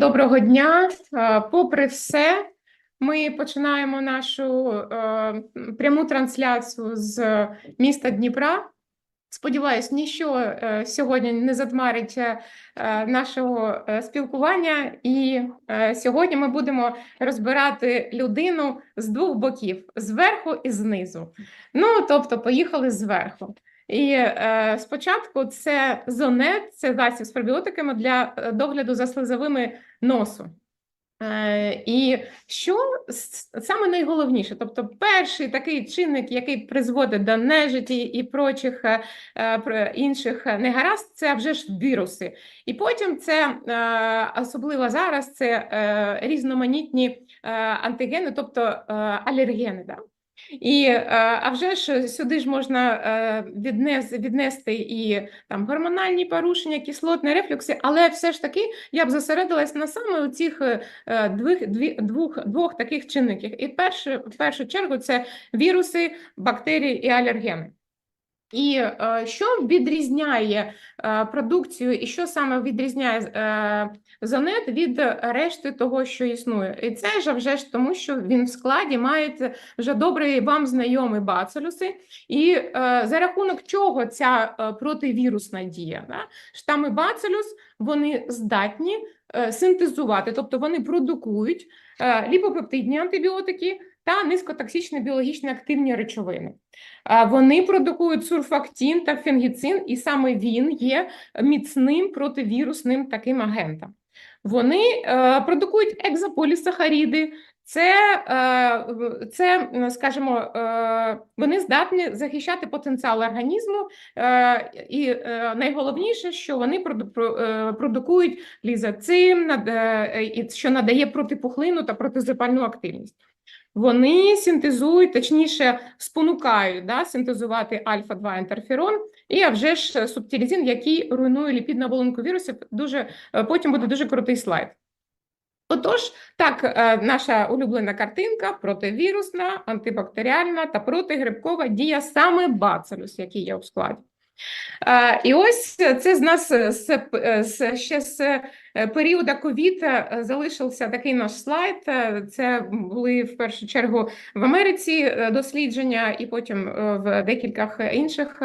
Доброго дня. Е, Попри все, ми починаємо нашу е, пряму трансляцію з міста Дніпра. Сподіваюсь, ніщо е, сьогодні не затмарить нашого спілкування, і сьогодні ми будемо розбирати людину з двох боків: зверху і знизу. Ну, тобто, поїхали зверху. І е, спочатку це зонет, це засіб з пробіотиками для е, догляду за слизовими носу. Е, і що саме найголовніше, тобто перший такий чинник, який призводить до нежиті і прочих е, е, інших негаразд, це вже ж віруси. І потім це е, особливо зараз це е, різноманітні е, антигени, тобто е, алергени. Да? І е, а вже ж сюди ж можна е, віднес, віднести і там гормональні порушення, кислотні рефлюкси, але все ж таки я б зосередилась на саме у цих е, двох, двох, двох таких чинників. І перше, в першу чергу це віруси, бактерії і алергени. І е, що відрізняє е, продукцію, і що саме відрізняє е, Зонет від решти того, що існує? І це ж вже ж тому, що він в складі має вже добрий вам знайомий бацилюси, і за рахунок чого ця противірусна дія? Да? Штами бацилюс вони здатні синтезувати, тобто вони продукують ліпопептидні антибіотики та низькотоксичні біологічно активні речовини. Вони продукують сурфактин та фінгіцин, і саме він є міцним противірусним таким агентом. Вони е, продукують екзополісахаріди, це, е, це, скажімо, е, вони здатні захищати потенціал організму, і найголовніше, що вони проду- про- продукують лізоцим, що надає протипухлинну та протизапальну активність. Вони синтезують, точніше, спонукають да, синтезувати альфа-2 інтерферон, і а вже ж субтилізин, який руйнує ліпідну оболонку вірусів. Дуже е, потім буде дуже крутий слайд. Отож, так, е, наша улюблена картинка противірусна, антибактеріальна та протигрибкова дія саме бацилюс, який є у складі. Е, І ось це з нас з, з ще з е, періоду ковід е, залишився такий наш слайд. Е, Це були в першу чергу в Америці дослідження, і потім в декількох інших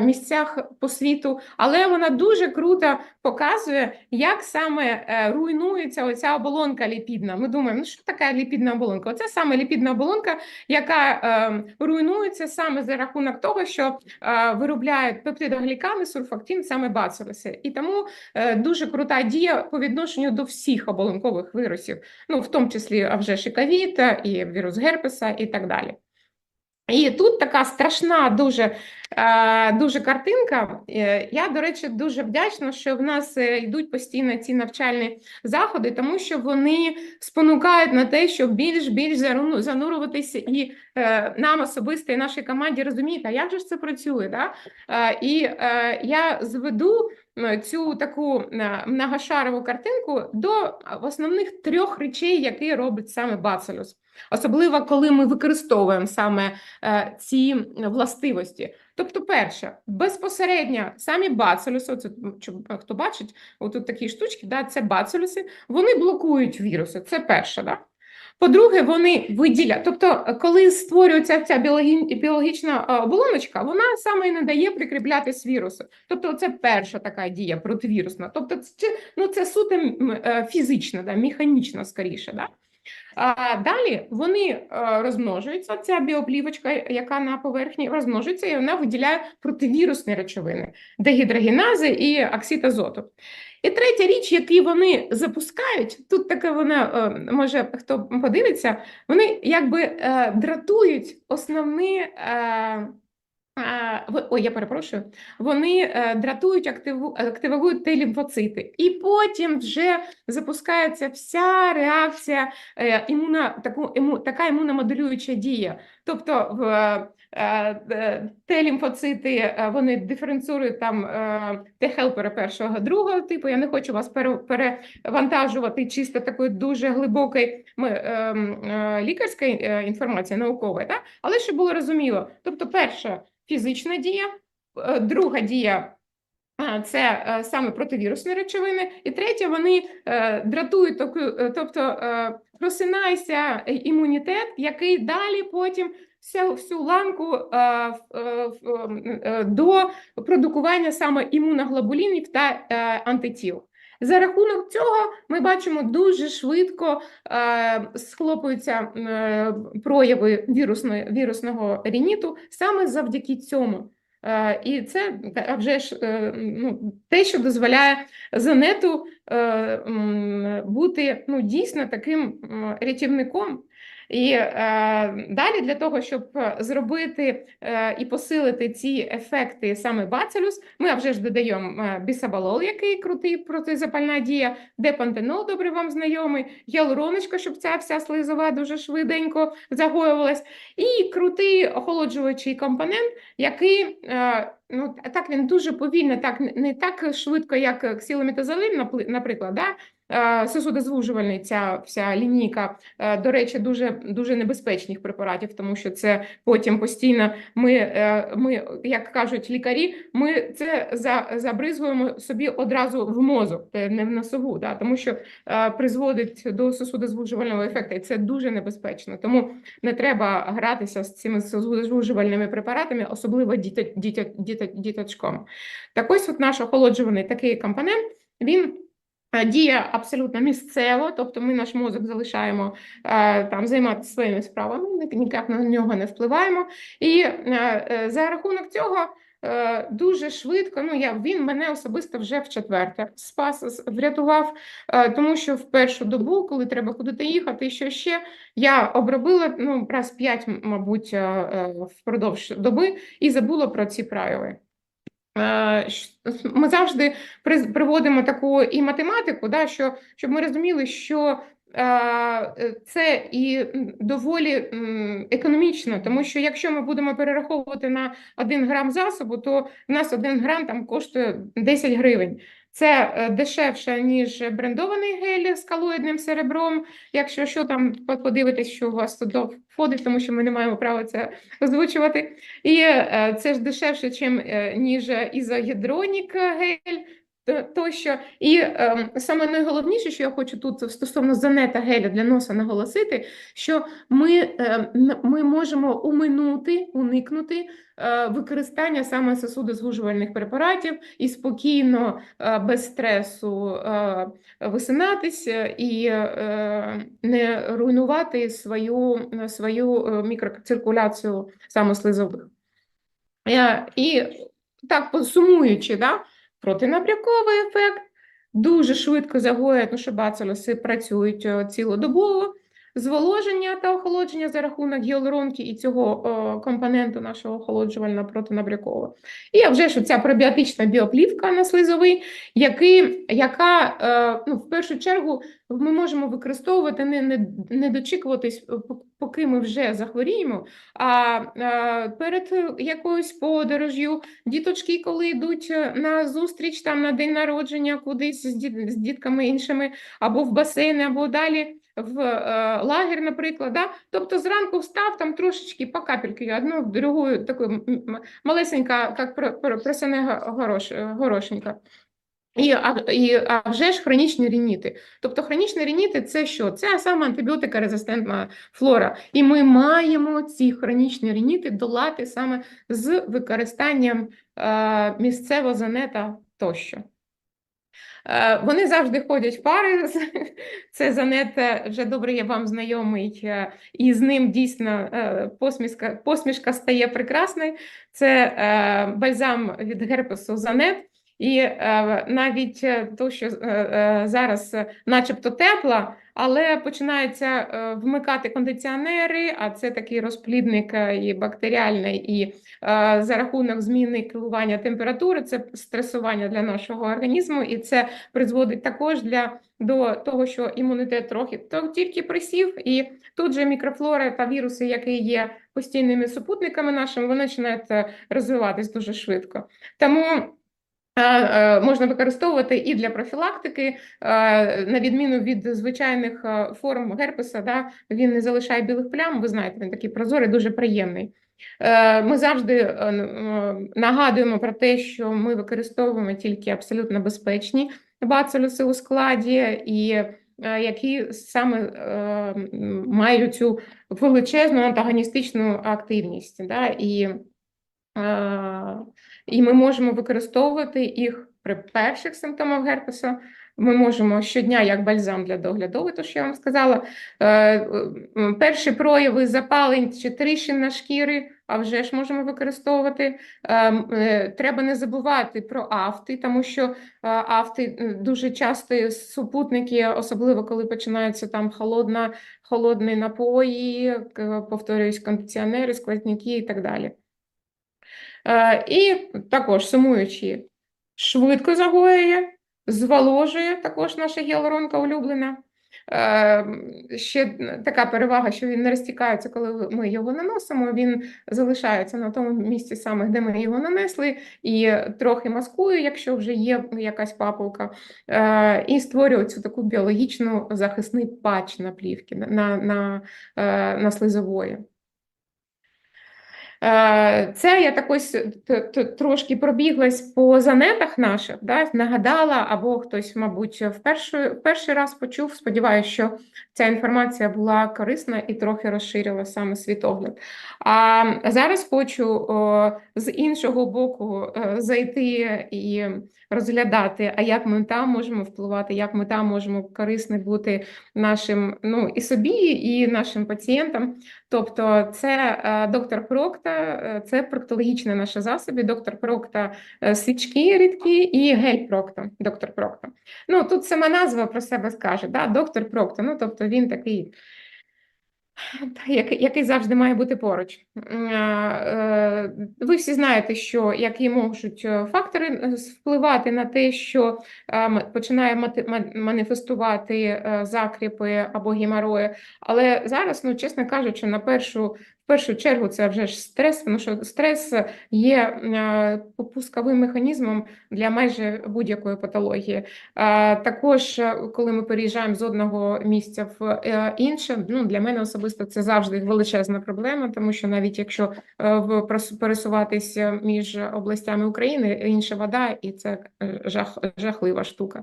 місцях по світу. Але вона дуже круто показує, як саме руйнується оця оболонка ліпідна. Ми думаємо, ну що таке ліпідна оболонка? Оце саме ліпідна оболонка, яка е, руйнується саме за рахунок того, що виробляють пептидоглікани, сурфактин, саме бацилуси. І тому дуже крута дія по відношенню до всіх оболонкових вірусів, ну в тому числі а вже ж і вірус герпеса, і так далі. І тут така страшна дуже, е, дуже картинка. Е, Я, до речі, дуже вдячна, що в нас е, йдуть постійно ці навчальні заходи, тому що вони спонукають на те, щоб більш більш заруну- занурюватися і нам особисто і нашій команді розуміти, а як же це працює. Да? І я зведу цю таку е, многошарову картинку до основних трьох речей, які робить саме бацилюс. Особливо, коли ми використовуємо саме е, ці властивості. Тобто, перше, безпосередньо самі бацилюси, чи- хто бачить, отут такі штучки, да, це бацилюси, вони блокують віруси. Це перше. Да? По-друге, вони виділяють. Тобто, коли створюється ця біологічна е, оболоночка, вона саме і не дає прикріплятись вірусу. Тобто, це перша така дія противірусна. Тобто, це, ну, це суто е, фізична, да, механічна скоріше. Да? А далі вони е, розмножуються. Ця біоплівочка, яка на поверхні розмножується, і вона виділяє противірусні речовини, дегідрогенази і оксид азоту. І третя річ, яку вони запускають, тут таке вона е, може хто подивиться, вони якби е, дратують основні. Ой, я перепрошую. Вони е, дратують, активу, активують Т лімфоцити. І потім вже запускається вся реакція е, імуна, таку, іму, така імуномоделююча дія. Тобто в е, е, Т-лімфоцити е, вони диференціюють там Т-хелпери першого, другого типу. Я не хочу вас перевантажувати чисто такої дуже лікарської е, інформації, наукової, так? але щоб було розуміло. Тобто, перша фізична дія, е, друга дія Це е, саме противірусні речовини, і третє, вони е, дратують, е, тобто е, просинайся е, імунітет, який далі потім всю, всю ланку е, е, е, до продукування саме імуноглобулінів та е, антитіл. За рахунок цього ми бачимо дуже швидко е, схлопуються е, прояви вірусної, вірусного рініту саме завдяки цьому. Е, І це вже ж е, ну, те, що дозволяє Занету е, бути ну, дійсно таким рятівником. І е, далі для того, щоб е, зробити е, і посилити ці ефекти саме бацилюс, ми вже ж додаємо е, бісабалол, який крутий протизапальна дія, депантенол, добре вам знайомий, гіалуроночка, щоб ця вся слизова дуже швиденько загоювалась, і крутий охолоджуючий компонент, який е, ну так він дуже повільно, так не- так швидко, як ксилометазолин, напли- наприклад, да? Е, Сосудозвужувальний ця вся лінійка, е, до речі, дуже дуже небезпечних препаратів, тому що це потім постійно ми, е, ми як кажуть лікарі, ми це за, забризуємо собі одразу в мозок, не в носову, да? тому що призводить до сосудозвужувального ефекту, і це дуже небезпечно. Тому не треба гратися з цими звужувальними препаратами, особливо діточком. Так ось от наш охолоджуваний такий компонент, він діє абсолютно місцево, тобто ми наш мозок залишаємо е, там займатися своїми справами, ні- ніяк на нього не впливаємо. І е, е, за рахунок цього е, дуже швидко, ну я він мене особисто вже в четверте спас, врятував, е, тому що в першу добу, коли треба куди їхати, що ще я обробила ну, раз п'ять, мабуть, е, е, впродовж доби і забула про ці правила. Е, Ми завжди приводимо таку і математику, да, що, щоб ми розуміли, що е, це і доволі економічно, тому що якщо ми будемо перераховувати на 1 грам засобу, то в нас 1 грам там коштує 10 гривень. Це е, дешевше, ніж брендований гель з калоїдним серебром. Якщо що там подивитись, що у вас тут входить, тому що ми не маємо права це озвучувати. І е, це ж дешевше, е, ніж ізогідронік гель. То- Тощо, і ем, саме найголовніше, що я хочу тут стосовно занета геля для носа наголосити, що ми, е, ми можемо уминути, уникнути е, використання саме сосудозвужувальних препаратів і спокійно, е, без стресу е, висинатися і е, не руйнувати свою, свою е, мікроциркуляцію саме слизових. Е, І так, посумуючи, да, протинапряковий ефект, дуже швидко загоять, ну, що бацилоси працюють е, цілодобово, зволоження та охолодження за рахунок гіалуронки і цього е, компоненту нашого охолоджувального протинапрякового. І а вже ж ця пробіотична біоплівка на слизовий, який, яка е, ну, в першу чергу ми можемо використовувати, не, не, не дочікуватись, е, поки ми вже захворіємо, а е, перед якоюсь подорожю, діточки, коли йдуть е, на зустріч там на день народження, кудись з, діт, з дітками іншими, або в басейни, або далі в е, лагер, наприклад. Да? Тобто зранку встав там трошечки по капельки, одну, другу, таку малесенька, як про, про, просяне горош, горошенька. І, а, і, а вже ж хронічні рініти. Тобто хронічні рініти – це що? Це саме антибіотикорезистентна флора. І ми маємо ці хронічні рініти долати саме з використанням е, місцевого занета тощо. Е, Вони завжди ходять пари. Це занет вже добре я вам знайомий, е, і з ним дійсно е, посмішка, посмішка стає прекрасною. Це бальзам від герпесу занет. І е, навіть е, то, що е, е, зараз е, начебто тепла, але починаються е, вмикати кондиціонери, а це такий розплідник і бактеріальний, і е, за рахунок зміни керування температури, це стресування для нашого організму, і це призводить також для до того, що імунітет трохи то тільки присів, і тут же мікрофлора та віруси, які є постійними супутниками нашими, вони починають розвиватись дуже швидко. Тому можна використовувати і для профілактики, е, на відміну від звичайних е, форм герпеса, да, він не залишає білих плям, ви знаєте, він такий прозорий, дуже приємний. Е, Ми завжди е, е, нагадуємо про те, що ми використовуємо тільки абсолютно безпечні бацилюси у складі, і е, які саме е, мають цю величезну антагоністичну активність. Да? І, е, і ми можемо використовувати їх при перших симптомах герпесу. Ми можемо щодня як бальзам для догляду, то що я вам сказала. Е, Перші прояви запалень чи тріщин на шкіри, а вже ж можемо використовувати. Е, е, Треба не забувати про афти, тому що е, афти е, дуже часто супутники, особливо коли починаються там холодна, холодні напої, повторююсь, кондиціонери, сквозняки і так далі. Е, І також сумуючи, швидко загоює, зволожує, також наша гіалуронка улюблена. Е, Ще така перевага, що він не розтікається, коли ми його наносимо, він залишається на тому місці саме, де ми його нанесли, і трохи маскує, якщо вже є якась папулка, е, і створює цю таку біологічну захисний патч на плівки, на, на, е, на слизової. Е, Це я так ось т- трошки пробіглась по занетах наших, да, нагадала, або хтось, мабуть, в перший, перший раз почув. Сподіваюся, що ця інформація була корисна і трохи розширила саме світогляд. А зараз хочу о, з іншого боку о, зайти і розглядати, а як ми там можемо впливати, як ми там можемо корисні бути нашим, ну і собі, і нашим пацієнтам. Тобто, це е, доктор Прокта, е, це проктологічні наші засоби, доктор Прокта е, свічки рідкі і гель Прокта, доктор Прокта. Ну, тут сама назва про себе скаже, да? доктор Прокта, ну, тобто він такий, та, який, завжди має бути поруч. Е, Ви всі знаєте, що які можуть е, фактори е, впливати на те, що починає маніфестувати закріпи або геморої. Але зараз, ну чесно кажучи, на першу, в першу чергу це вже ж стрес, тому що стрес є е, попусковим механізмом для майже будь-якої патології. Е, Також, е, коли ми переїжджаємо з одного місця в е, інше, ну для мене особисто це завжди величезна проблема, тому що навіть якщо е, пересуватися між областями України, інша вода, і це е, жах, жахлива штука.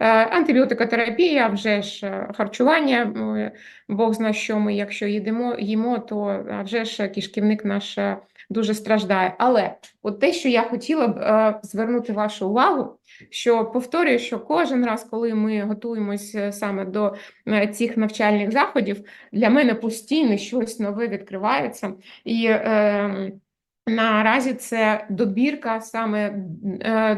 Е, Антибіотикотерапія, вже ж е, харчування. е, Бог зна, що ми, якщо їдемо, їмо, то а вже ж кишківник наш е, дуже страждає. Але от те, що я хотіла б е, звернути вашу увагу, що повторюю, що кожен раз, коли ми готуємося саме до е, цих навчальних заходів, для мене постійно щось нове відкривається. І е, наразі це добірка саме е,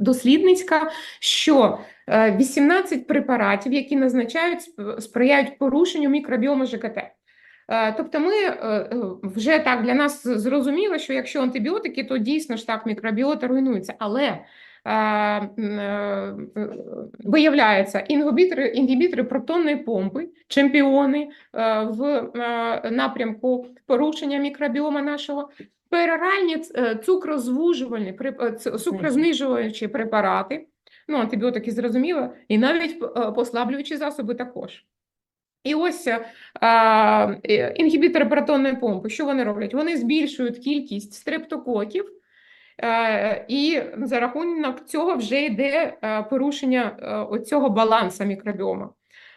дослідницька, що е, 18 препаратів, які назначають, сприяють порушенню мікробіому ЖКТ. Е, Тобто ми е, е, вже так для нас зрозуміло, що якщо антибіотики, то дійсно ж так мікробіота руйнується. Але виявляється, інгібітори, інгібітори протонної помпи, чемпіони в напрямку порушення мікробіома нашого, пероральні е, цукрозвужувальні, преп- ц- цукрознижуючі препарати, ну, антибіотики зрозуміло, і навіть послаблюючі засоби також. І ось е, е, інгібітори протонної помпи, що вони роблять? Вони збільшують кількість стрептококів, е, і за рахунок цього вже йде е, порушення оцього балансу мікробіома.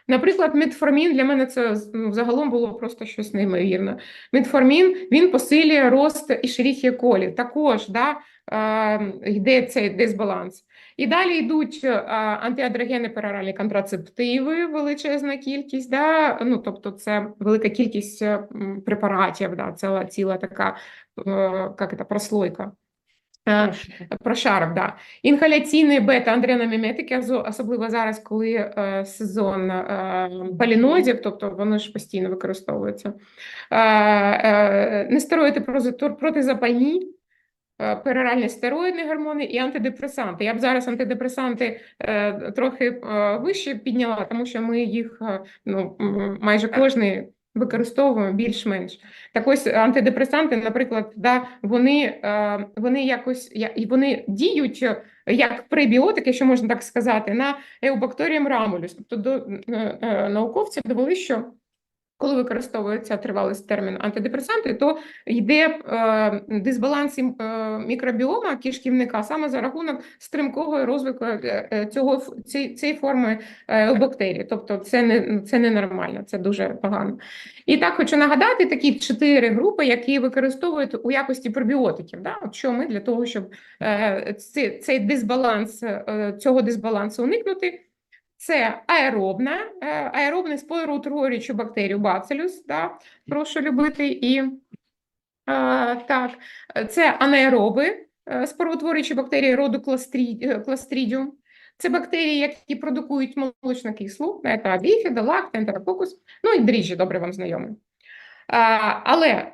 Наприклад, метформін для мене це ну, загалом було просто щось неймовірне. Метформін він посилює рост і ішеріхія колі. Також да, е, йде цей дисбаланс. І далі йдуть е, антиадрогени пероральні контрацептиви, величезна кількість, да? ну, тобто це велика кількість е, препаратів, да? ціла, ціла така е, як це, прослойка. Прошарок, да. Інгаляційні бета-андреономіметики, особливо зараз, коли сезон полінозів, тобто вони ж постійно використовуються. Нестероїди протизапальні, пероральні стероїдні гормони і антидепресанти. Я б зараз антидепресанти е, трохи е, вище підняла, тому що ми їх е, ну, майже кожний використовуємо більш-менш. Так ось антидепресанти, наприклад, да, вони, е, вони якось вони діють е, як пребіотики, що можна так сказати, на еубактеріум рамулюс. Тобто до, е, е, науковці довели, що коли використовується тривалий термін антидепресанти, то йде е, дисбаланс е, мікробіома кишківника саме за рахунок стрімкого розвитку е, е, цього ф- ці- цієї форми е, бактерій. Тобто це не це ненормально, це дуже погано. І так хочу нагадати такі чотири групи, які використовують у якості пробіотиків. Да? Що ми для того, щоб е, цей дисбаланс е, цього дисбалансу уникнути. Це аеробна, е, аеробний споєроутворюючу бактерію бацилюс, да, прошу любити. І е, так, це анаероби, е, бактерії роду кластрі- кластрідіум. Це бактерії, які продукують молочну кислу, це біфіда, лакт, ентерококус, ну і дріжджі, добре вам знайомі. А, Але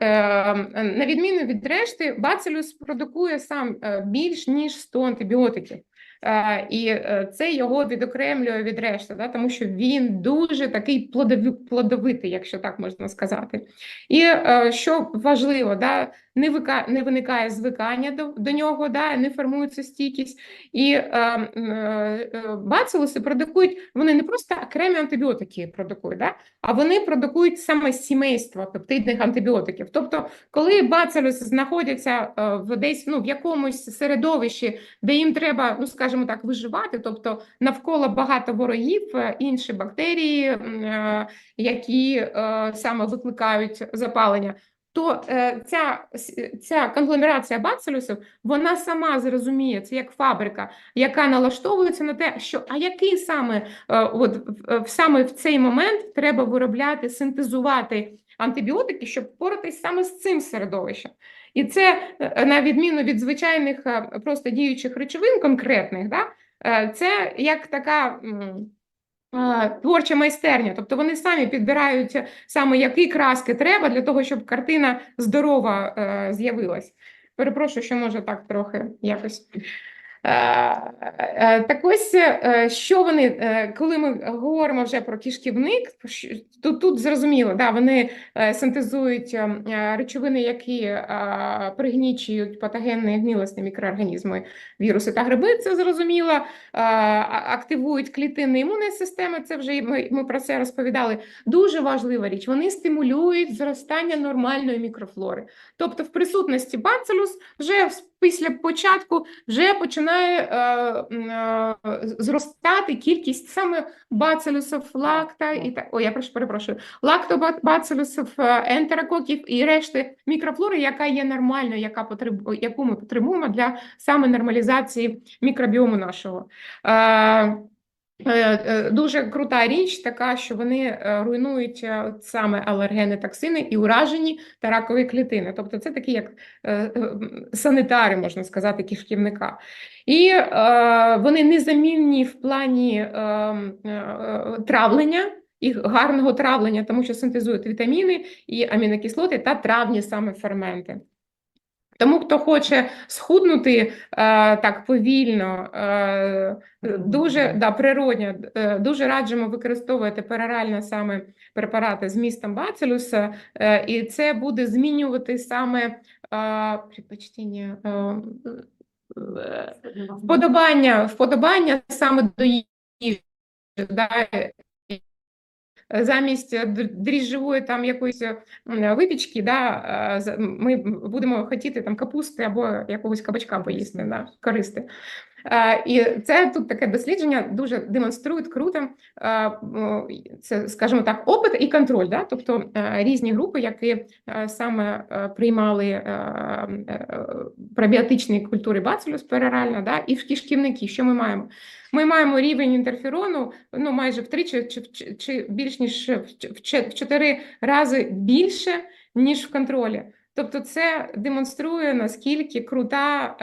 на відміну від решти, бацилюс продукує сам більш ніж 100 антибіотиків. Е, І е, це його відокремлює від решти, да, тому що він дуже такий плодови- плодовитий, якщо так можна сказати. І е, що важливо, да, не, вика, не виникає звикання до, до нього, да, не формується стійкість. І е, е, е, бацилуси продукують, вони не просто окремі антибіотики продукують, да, а вони продукують саме сімейство пептидних антибіотиків. Тобто, коли бацилуси знаходяться е, в десь ну, в якомусь середовищі, де їм треба, ну скажімо так, виживати, тобто навколо багато ворогів, е, інші бактерії, е, які е, саме викликають запалення. То е, ця, ця конгломерація бацилюсів, вона сама зрозуміє, це як фабрика, яка налаштовується на те, що а який саме е, от саме в цей момент треба виробляти, синтезувати антибіотики, щоб впоратись саме з цим середовищем. І це е, на відміну від звичайних просто діючих речовин конкретних, да, це як така творча майстерня. Тобто вони самі підбирають саме які краски треба для того, щоб картина здорова е, з'явилась. Перепрошую, що може так трохи якось. Е, е, Так ось, е, що вони, е, коли ми говоримо вже про кишківник, щ- тут, зрозуміло, да, вони е, синтезують е, е, речовини, які е, пригнічують патогенні гнилосні мікроорганізми, віруси та гриби, це зрозуміло, е, активують клітини імунної системи, це вже ми, ми про це розповідали. Дуже важлива річ, вони стимулюють зростання нормальної мікрофлори. Тобто в присутності бацилус вже після початку вже починає е, е, зростати кількість саме бацилюсів, лакта і так. О, я прошу перепрошую, лактобацилюсів, е, ентерококів і решти мікрофлори, яка є нормальною, яка потреб... яку ми потребуємо для саме нормалізації мікробіому нашого. Е, Дуже крута річ, така, що вони е, руйнують е, саме алергени, токсини і уражені та ракові клітини. Тобто це такі як е, е, санітари, можна сказати, кишківника. І е, вони незамінні в плані е, е, травлення. І гарного травлення, тому що синтезують вітаміни і амінокислоти та травні саме ферменти. Тому, хто хоче схуднути е, так повільно, е, дуже да, природньо, е, дуже раджимо використовувати перорально саме препарати з містом бацилюса, е, і це буде змінювати саме е, предпочтення, е, е, вподобання, вподобання саме до їжі. Да, замість е, дріжджової там якоїсь е, випічки, да, ми будемо хотіти там капусти або якогось кабачка поїсти, да, користи. Е, І це тут таке дослідження дуже демонструють круто. е, Це, скажімо так, опит і контроль. Да? Тобто е, різні групи, які саме приймали пробіотичні культури бацилюс перорально, да? і в кишківники. Що ми маємо? Ми маємо рівень інтерферону ну, майже втричі чи, чи, чи більш ніж в, чотири рази більше, ніж в контролі. Тобто це демонструє, наскільки крута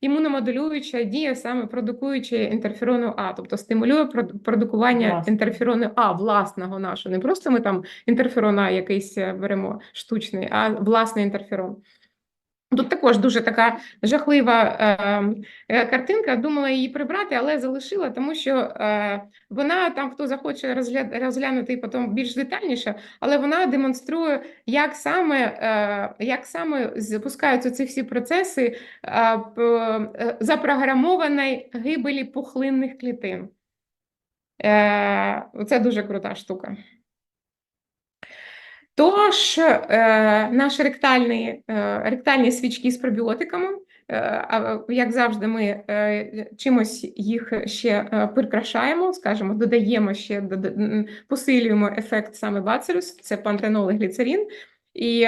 імуномодулююча дія, саме продукуючи інтерферону А, тобто стимулює продукування Власне. інтерферону А, власного нашого. Не просто ми там інтерферон А якийсь е, беремо штучний, а власний інтерферон. Тут також дуже така жахлива е, е, картинка. Думала її прибрати, але залишила, тому що е, вона там, хто захоче розгля... розглянути потім більш детальніше, але вона демонструє, як саме, е, як саме запускаються ці всі процеси е, е, запрограмованої гибелі пухлинних клітин. Е, це дуже крута штука. Тож, е, наші ректальні, е, ректальні свічки з пробіотиками, е, як завжди, ми е, чимось їх ще е, прикрашаємо, скажімо, додаємо ще, посилюємо ефект саме бацилюс, це пантенол і гліцерин. І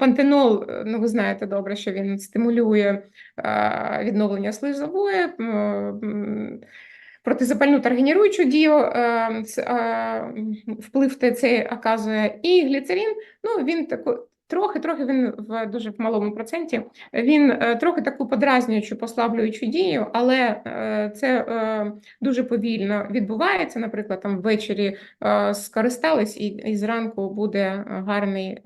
пантенол, ну ви знаєте добре, що він стимулює відновлення слизової, протизапальну та регенеруючу дію е, е, вплив цей оказує. І гліцерин, ну він таку. Трохи, трохи він в дуже в малому проценті. Він е, трохи таку подразнюючу, послаблюючу дію, але е, це е, дуже повільно відбувається. Наприклад, там ввечері скористались, і, і зранку буде гарний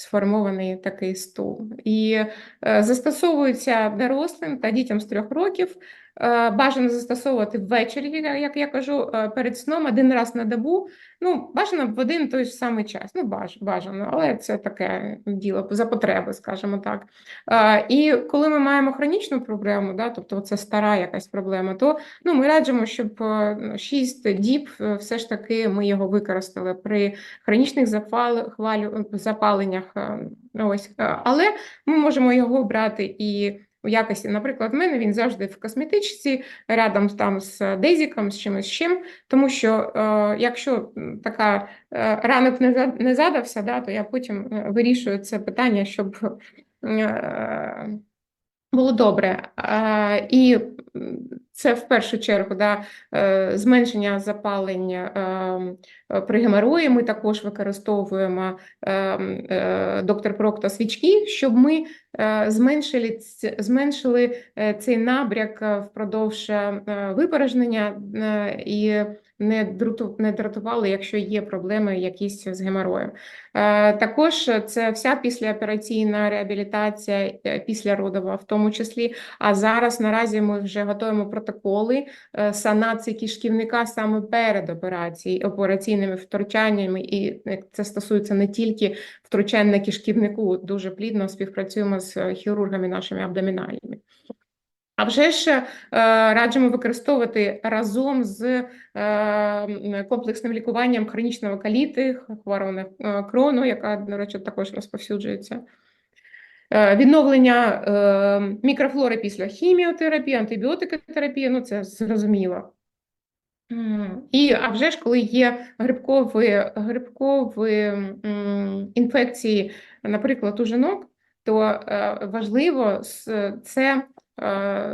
сформований такий стул. І е, застосовується дорослим та дітям з трьох років. Е, Бажано застосовувати ввечері, як я кажу, е, перед сном один раз на добу. Ну, бажано в один той ж самий час. Ну, баж, бажано, але це таке діло за потреби, скажімо так. Е, І коли ми маємо хронічну проблему, да, тобто це стара якась проблема, то ну, ми раджимо, щоб 6 діб е, все ж таки ми його використали при хронічних запаленнях. е, Ось. Е, Але ми можемо його брати і у якості, наприклад, в мене він завжди в косметичці, рядом там з дезіком, з чимось чим. тому що е, якщо така е, ранок не, за- не задався, да, то я потім е, вирішую це питання, щоб е, було добре. Е, і це в першу чергу да, е, зменшення запалень е, при геморої. Ми також використовуємо е, доктор Прокта свічки, щоб ми зменшили, зменшили цей набряк впродовж випорожнення і не дратували, якщо є проблеми якісь з геморроєм. Також це вся післяопераційна реабілітація е, післяродова в тому числі. А зараз наразі ми вже готуємо протоколи е, санації кишківника саме перед операцією, операційними втручаннями, і е, це стосується не тільки втручань на кишківнику. Дуже плідно співпрацюємо з е, хірургами нашими абдомінальними. А вже ж раджимо використовувати разом з комплексним лікуванням хронічного каліти, хвороби е, крону, яка, до речі, також розповсюджується. Е, Відновлення е, мікрофлори після хіміотерапії, антибіотикотерапії, ну це зрозуміло. І а вже ж, коли є грибкові, грибкові інфекції, наприклад, у жінок, то е, важливо це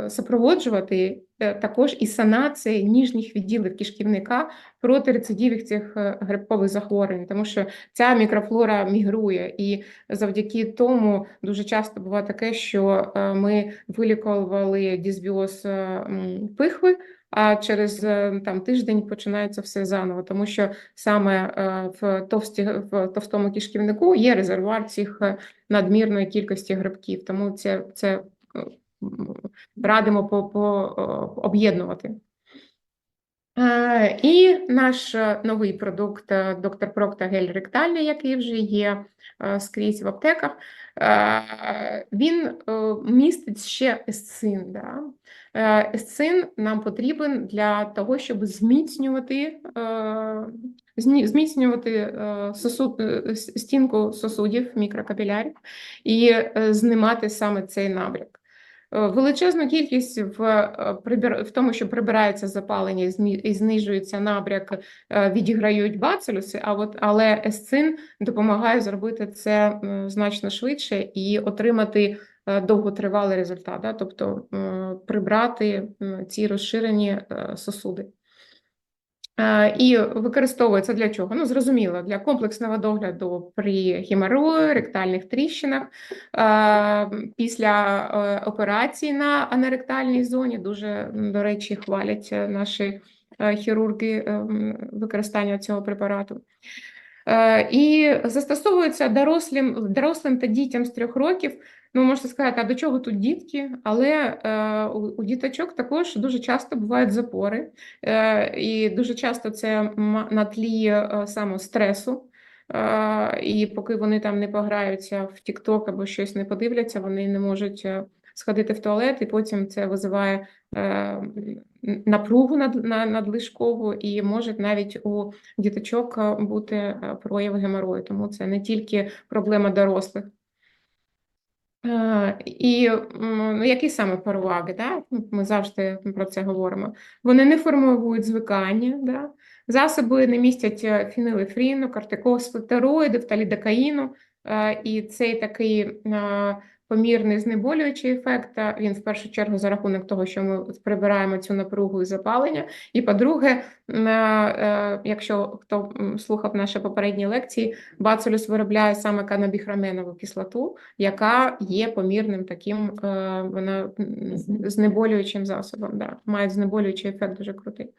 супроводжувати е, також і санації ніжніх відділів кишківника проти рецидивів цих е, грибкових захворювань, тому що ця мікрофлора мігрує, і завдяки тому дуже часто буває таке, що е, ми вилікували дисбіоз е, пихви, а через е, там тиждень починається все заново, тому що саме е, в товсті в товстому кишківнику є резервуар цих е, надмірної кількості грибків, тому це, це е, радимо по, по е, об'єднувати. Е, І наш е, новий продукт доктор Прокта гель ректальний, який вже є скрізь в аптеках, він містить ще есцин. Да? Есцин нам потрібен для того, щоб зміцнювати, зміцнювати сосуд, стінку сосудів мікрокапілярів і знімати саме цей набряк. Е, Величезну кількість в, е, в тому, що прибирається запалення і знижується набряк, е, відіграють бацилюси, а от, але есцин допомагає зробити це значно швидше і отримати довготривалий результат, да? тобто прибрати ці розширені сосуди. І використовується для чого? Ну, зрозуміло, для комплексного догляду при геморрої, ректальних тріщинах. Після е, операції на анеректальній зоні дуже, до речі, хвалять е, наші е, хірурги використання цього препарату. І застосовується дорослим, дорослим та дітям з трьох років. Ну, можна сказати, а до чого тут дітки? Але е, у, діточок також дуже часто бувають запори. Е, І дуже часто це на тлі е, саме стресу. Е, І поки вони там не пограються в TikTok або щось не подивляться, вони не можуть е, сходити в туалет, і потім це визиває е, напругу над, на, надлишкову, і може навіть у діточок е, бути е, прояв геморою. Тому це не тільки проблема дорослих. Е, І ну, які саме переваги, да? Ми завжди про це говоримо. Вони не формують звикання, да? Засоби не містять фінилефріну, кортикосфетероїдів та лідокаїну, Е, і цей такий е, помірний знеболюючий ефект, е, він в першу чергу за рахунок того, що ми прибираємо цю напругу і запалення. І по-друге, е, якщо хто слухав наші попередні лекції, бацилюс виробляє саме канабіхраменову кислоту, яка є помірним таким е, вона знеболюючим засобом. Да. Має знеболюючий ефект дуже крутий.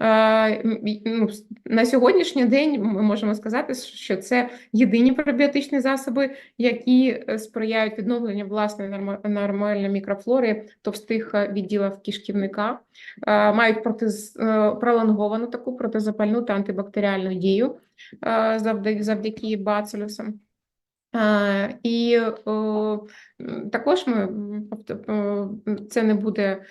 Е, ну, на сьогоднішній день ми можемо сказати, що це єдині пробіотичні засоби, які е, сприяють відновленню власної норма- нормальної мікрофлори товстих е, відділів кишківника, мають протиз, пролонговану таку протизапальну та антибактеріальну дію завдяки, бацилюсам. І також ми тобто, це не буде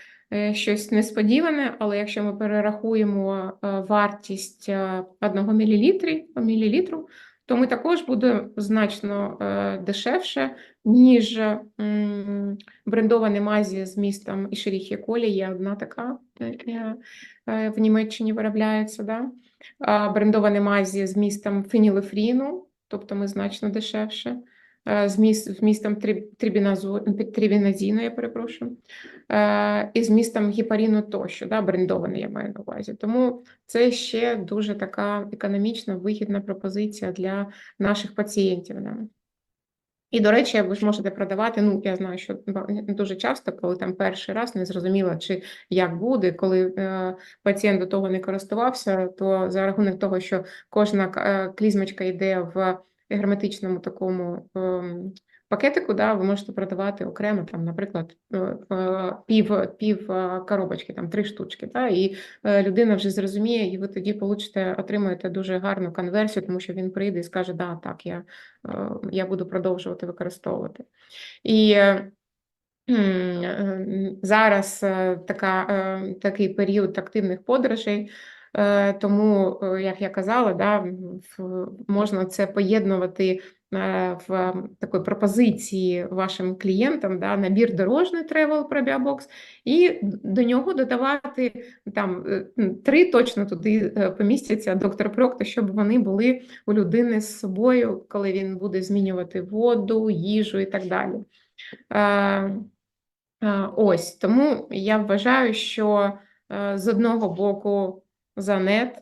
щось несподіване, але якщо ми перерахуємо е, вартість е, 1 мл, мілілітру, то ми також буде значно е, дешевше, ніж м, брендовані мазі з містом Ішеріхі Колі. Є одна така е, е, е, в Німеччині виробляється. Да? А брендовані мазі з містом фенілефріну, тобто ми значно дешевше, е, з міс- з містом триб- трибіназіну, я перепрошую, е, і з містом гепаріну тощо, да, брендований я маю на увазі. Тому це ще дуже така економічно вигідна пропозиція для наших пацієнтів. Да. І, до речі, ви ж можете продавати, ну, я знаю, що дуже часто, коли там перший раз не зрозуміло, чи як буде, коли е, пацієнт до того не користувався, то за рахунок того, що кожна е, клізмочка йде в герметичному такому ем, пакетику, да, ви можете продавати окремо, там, наприклад, е, е, пів, пів е, коробочки, там три штучки, да, і людина вже зрозуміє, і ви тоді получите, отримуєте дуже гарну конверсію, тому що він прийде і скаже, да, так, я я буду продовжувати використовувати. І зараз така, такий період активних подорожей, тому, е, як я казала, да, можна це поєднувати е, в такої пропозиції вашим клієнтам, да, набір дорожній travel ProBiobox, і до нього додавати там е, три точно туди е, помістяться доктор Прокто, щоб вони були у людини з собою, коли він буде змінювати воду, їжу і так далі. Е, е, Ось тому я вважаю, що е, з одного боку Занет,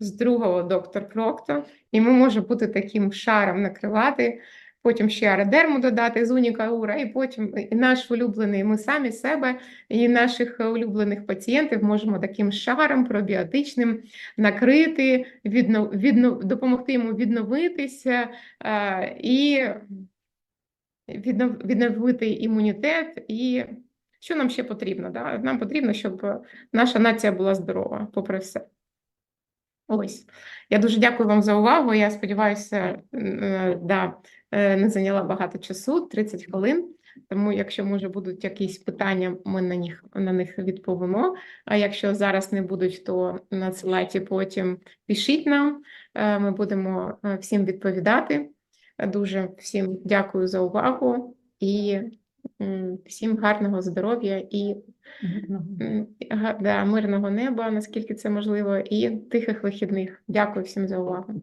з другого доктор Прокто, і ми можемо бути таким шаром накривати. Потім ще аредерму додати з Унікаура, і потім і наш улюблений, ми самі себе і наших улюблених пацієнтів можемо таким шаром пробіотичним накрити, відно, відно, допомогти йому відновитися е, і віднов- відновити імунітет. І що нам ще потрібно? Да? Нам потрібно, щоб наша нація була здорова, попри все. Ось. Я дуже дякую вам за увагу. Я сподіваюся, е, да, е, не зайняла багато часу, 30 хвилин. Тому, якщо може будуть якісь питання, ми на них на них відповімо. А якщо зараз не будуть, то надсилайте потім пишіть нам. Е, Ми будемо е, всім відповідати. Е, Дуже всім дякую за увагу і всім гарного здоров'я і м, да, мирного неба, наскільки це можливо, і тихих вихідних. Дякую всім за увагу.